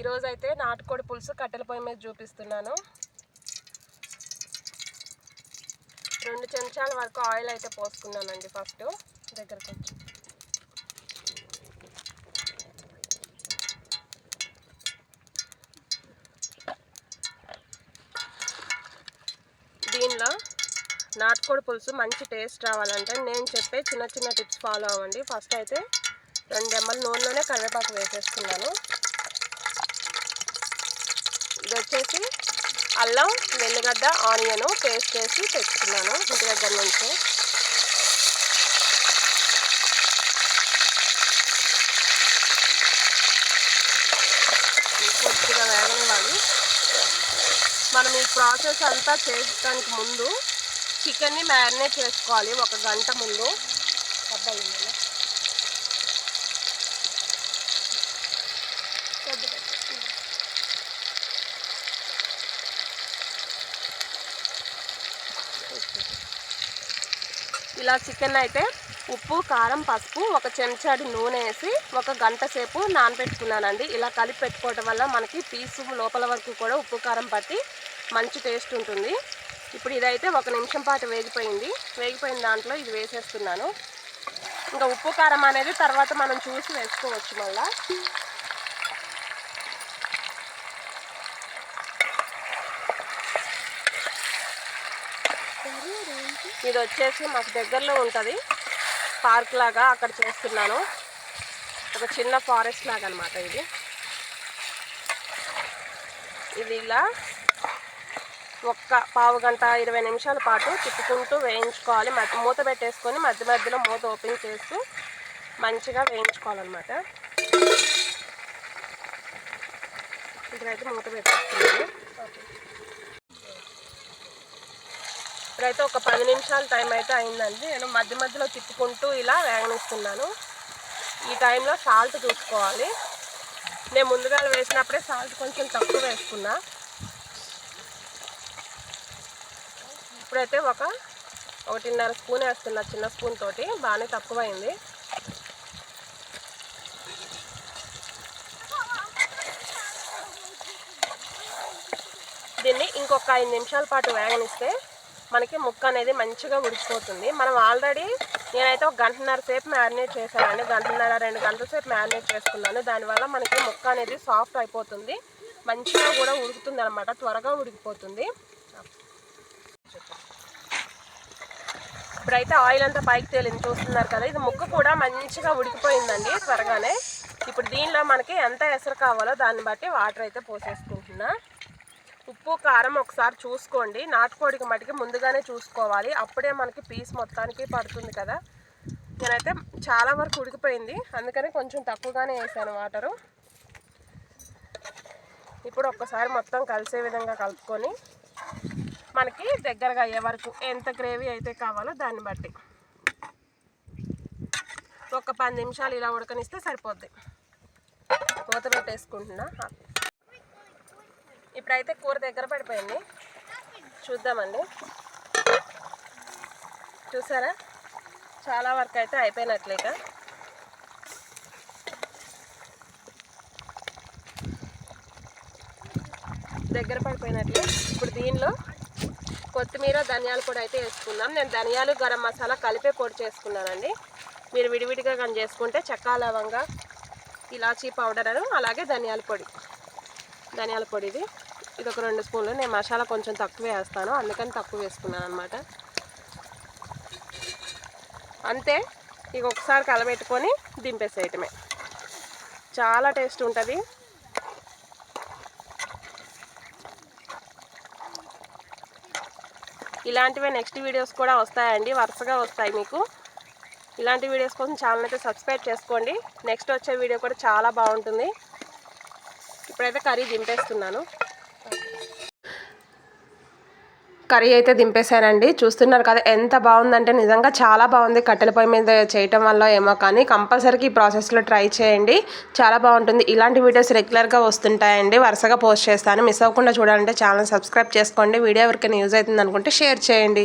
ఈరోజు అయితే నాటుకోడి పులుసు కట్టెల పొయ్యి మీద చూపిస్తున్నాను. రెండు చెంచాల వరకు ఆయిల్ అయితే పోసుకున్నానండి ఫస్ట్ దగ్గరకు వచ్చి. దీనిలో నాటుకోడి పులుసు మంచి టేస్ట్ రావాలంటే నేను చెప్పే చిన్న చిన్న టిప్స్ ఫాలో అవ్వండి. ఫస్ట్ అయితే రెండు ఎంఎల్ నూనెలోనే కరివేపాకు వేసేస్తున్నాను ఇది వచ్చేసి అల్లం వెల్లిగడ్డ ఆనియను పేస్ట్ చేసి తెచ్చుకున్నాను ఇంటి దగ్గర నుంచి. కొద్దిగా వేగనివ్వాలి. మనం ఈ ప్రాసెస్ అంతా చేయడానికి ముందు చికెన్ని మ్యారినేట్ చేసుకోవాలి ఒక గంట ముందు. అబ్బాయి ఇలా చికెన్ అయితే ఉప్పు కారం పసుపు ఒక చెంచాడు నూనె వేసి ఒక గంట సేపు నానబెట్టుకున్నానండి. ఇలా కలిపి పెట్టుకోవడం వల్ల మనకి పీసు లోపల వరకు కూడా ఉప్పు కారం పట్టి మంచి టేస్ట్ ఉంటుంది. ఇప్పుడు ఇదైతే ఒక నిమిషం పాటు వేగిపోయింది. వేగిపోయిన దాంట్లో ఇది వేసేస్తున్నాను. ఇంకా ఉప్పు కారం అనేది తర్వాత మనం చూసి వేసుకోవచ్చు మళ్ళీ. ఇది వచ్చేసి మాకు దగ్గరలో ఉంటుంది. పార్క్ లాగా అక్కడ చేస్తున్నాను. ఒక చిన్న ఫారెస్ట్ లాగా అనమాట ఇది. ఇది ఇలా ఒక్క పావు గంట ఇరవై నిమిషాల పాటు తిప్పుకుంటూ వేయించుకోవాలి. మధ్య మూత పెట్టేసుకొని మధ్య మధ్యలో మూత ఓపెన్ చేస్తూ మంచిగా వేయించుకోవాలన్నమాట. ఇక్కడైతే మూత పెట్టేస్తున్నాను. ఇప్పుడైతే ఒక పది నిమిషాల టైం అయితే అయిందండి. నేను మధ్య మధ్యలో తిప్పుకుంటూ ఇలా వేగనిస్తున్నాను ఈ టైంలో సాల్ట్ చూసుకోవాలి. నేను ముందుగా వేసినప్పుడే సాల్ట్ కొంచెం తక్కువ వేసుకున్నా. ఇప్పుడైతే ఒక ఒకటిన్నర స్పూన్ వేస్తున్నా చిన్న స్పూన్ తోటి. బాగానే తక్కువైంది. దీన్ని ఇంకొక ఐదు నిమిషాల పాటు వేగనిస్తే మనకి ముక్క అనేది మంచిగా ఉడికిపోతుంది మనం ఆల్రెడీ నేనైతే ఒక గంటన్నర సేపు మ్యారినేట్ చేశానండి. గంటన్నర రెండు గంటల సేపు మ్యారినేట్ చేసుకున్నాను. దానివల్ల మనకి ముక్క అనేది సాఫ్ట్ అయిపోతుంది. మంచిగా కూడా ఉడుకుతుంది అనమాట త్వరగా ఉడికిపోతుంది. ఇప్పుడైతే ఆయిల్ అంతా పైకి తేలింది. చూస్తున్నారు కదా ఇది ముక్క కూడా మంచిగా ఉడికిపోయిందండి త్వరగానే. ఇప్పుడు దీనిలో మనకి ఎంత ఎసరు కావాలో దాన్ని బట్టి వాటర్ అయితే పోసేసుకుంటున్నా. ఉప్పు కారం ఒకసారి చూసుకోండి. నాటుకోడికి మటుకి ముందుగానే చూసుకోవాలి. అప్పుడే మనకి పీస్ మొత్తానికి పడుతుంది కదా. నేనైతే చాలా వరకు ఉడికిపోయింది. అందుకని కొంచెం తక్కువగానే వేసాను వాటరు. ఇప్పుడు ఒక్కసారి మొత్తం కలిసే విధంగా కలుపుకొని మనకి దగ్గరగా అయ్యే వరకు ఎంత గ్రేవీ అయితే కావాలో దాన్ని బట్టి. ఒక పది నిమిషాలు ఇలా ఉడకనిస్తే సరిపోద్ది. మూత పెట్టేసుకుంటున్నా. ఇప్పుడైతే కూర దగ్గర పడిపోయింది. చూద్దామండి. చూసారా? చాలా వరకు అయితే అయిపోయినట్లేక దగ్గర పడిపోయినట్లే. ఇప్పుడు దీనిలో కొత్తిమీర ధనియాలు పొడి అయితే వేసుకుందాం. నేను ధనియాలు గరం మసాలా కలిపే పొడి చేసుకున్నానండి. మీరు విడివిడిగా కానీ చేసుకుంటే చెక్క లవంగా ఇలాచీ పౌడర్ అలాగే ధనియాల పొడి. ధనియాల పొడి ఇది. ఇది ఒక రెండు స్పూన్లు. నేను మసాలా కొంచెం తక్కువ వేస్తాను. అందుకని తక్కువ వేసుకున్నాను అనమాట అంతే. ఇక ఒకసారి కలబెట్టుకొని దింపేసేయటమే. చాలా టేస్ట్ ఉంటుంది. ఇలాంటివే నెక్స్ట్ వీడియోస్ కూడా వస్తాయండి. వరుసగా వస్తాయి మీకు. ఇలాంటి వీడియోస్ కోసం ఛానల్ అయితే సబ్స్క్రైబ్ చేసుకోండి. నెక్స్ట్ వచ్చే వీడియో కూడా చాలా బాగుంటుంది. ఇప్పుడైతే కర్రీ దింపేస్తున్నాను. కర్రీ అయితే దింపేశానండి. చూస్తున్నారు కదా ఎంత బాగుందంటే నిజంగా చాలా బాగుంది. కట్టెల పొయ్యి మీద చేయటం వల్ల ఏమో కానీ కంపల్సరీకి ఈ ప్రాసెస్లో ట్రై చేయండి. చాలా బాగుంటుంది. ఇలాంటి వీడియోస్ రెగ్యులర్గా వస్తుంటాయండి. వరుసగా పోస్ట్ చేస్తాను. మిస్ అవ్వకుండా చూడాలంటే ఛానల్ సబ్స్క్రైబ్ చేసుకోండి. వీడియో ఎవరికైనా యూజ్ అవుతుంది అనుకుంటే షేర్ చేయండి.